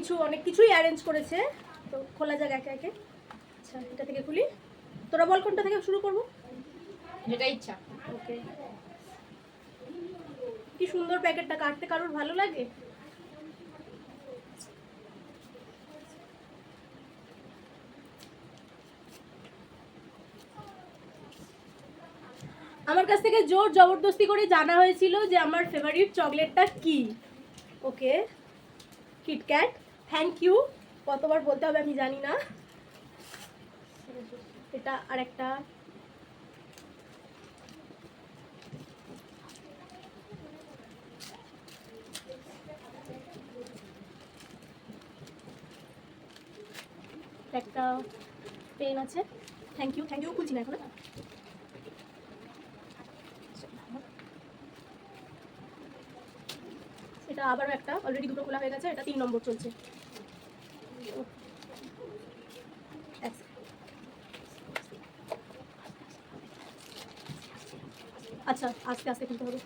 কিছু অনেক কিছুই অ্যারেঞ্জ করেছে। তো খোলা যাক একে একে। আচ্ছা এটা থেকে খুলি। তোরা বল কোনটা থেকে শুরু করব? যেটা ইচ্ছা। ওকে। কি সুন্দর প্যাকেটটা কাটতে কারোর ভালো লাগে? আমার কাছ থেকে জোর জবরদস্তি করে জানা হয়েছিল যে আমার ফেভারিট চকলেটটা কি। ওকে কিটক্যাট থ্যাংক ইউ কতবার বলতে হবে আমি জানি না। এটা আরেকটা। একটা পেন আছে। থ্যাংক ইউ থ্যাংক ইউ খুলছি না এখন। এটা আবারও একটা অলরেডি দুটো খোলা হয়ে গেছে, এটা তিন নম্বর চলছে। আচ্ছা আস্তে আস্তে খুলতে হবে।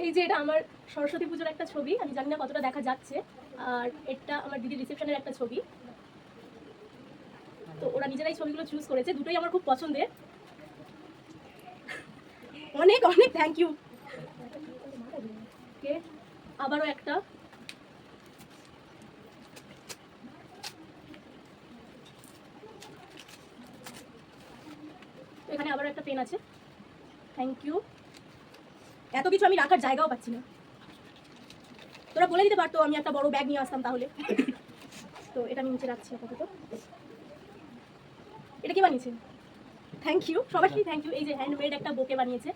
এই যে এটা আমার সরস্বতী পুজোর একটা ছবি, আমি জানি না কতটা দেখা যাচ্ছে, আর এটা আমার দিদির রিসেপশনের একটা ছবি। তো ওরা নিজেরাই ছবিগুলো চুজ করেছে, দুটোই আমার খুব পছন্দের। অনেক অনেক থ্যাংক ইউ আবারও একটা। এখানে আবারও একটা পেন আছে। থ্যাংক ইউ এত কিছু আমি রাখার জায়গাও পাচ্ছি না। তোরা বলে দিতে পারতো, আমি একটা বড় ব্যাগ নিয়ে আসতাম তাহলে। তো এটা আমি নিচে রাখছি আপাতত। এটা কি বানিয়েছে? থ্যাংক ইউ সবাইকে থ্যাংক ইউ এই যে হ্যান্ডমেড একটা বোকে বানিয়েছে।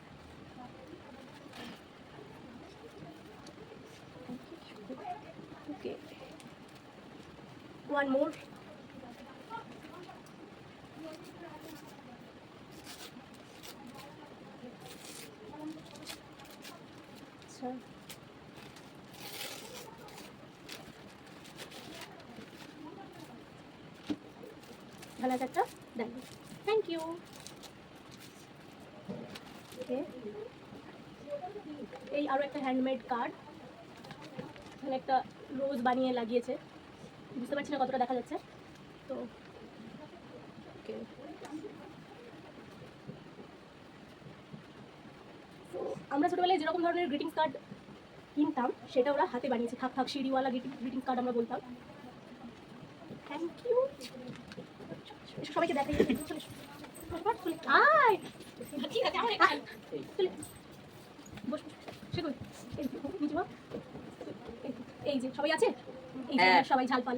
ওয়ান মোর আচ্ছা আছে একটা দেখ। থ্যাংক ইউ ওকে এই আরও একটা হ্যান্ডমেড কার্ড এখানে একটা রোজ বানিয়ে লাগিয়েছে। বুঝতে পারছি না কতটা দেখা যাচ্ছে। তো ওকে আমরা ছোটোবেলায় যেরকম ধরনের গ্রিটিংস কার্ড কিনতাম সেটা ওরা হাতে বানিয়েছে। থাক থাক সিঁড়িওয়ালা গ্রিটিংস কার্ড আমরা বলতাম। থ্যাংক ইউ সবাইকে দেখাই। আয়! ঠিক আছে আমার বস বস, এই যে, সবাই আছে? এই যে হ্যাঁ। সবাই ঝালপাল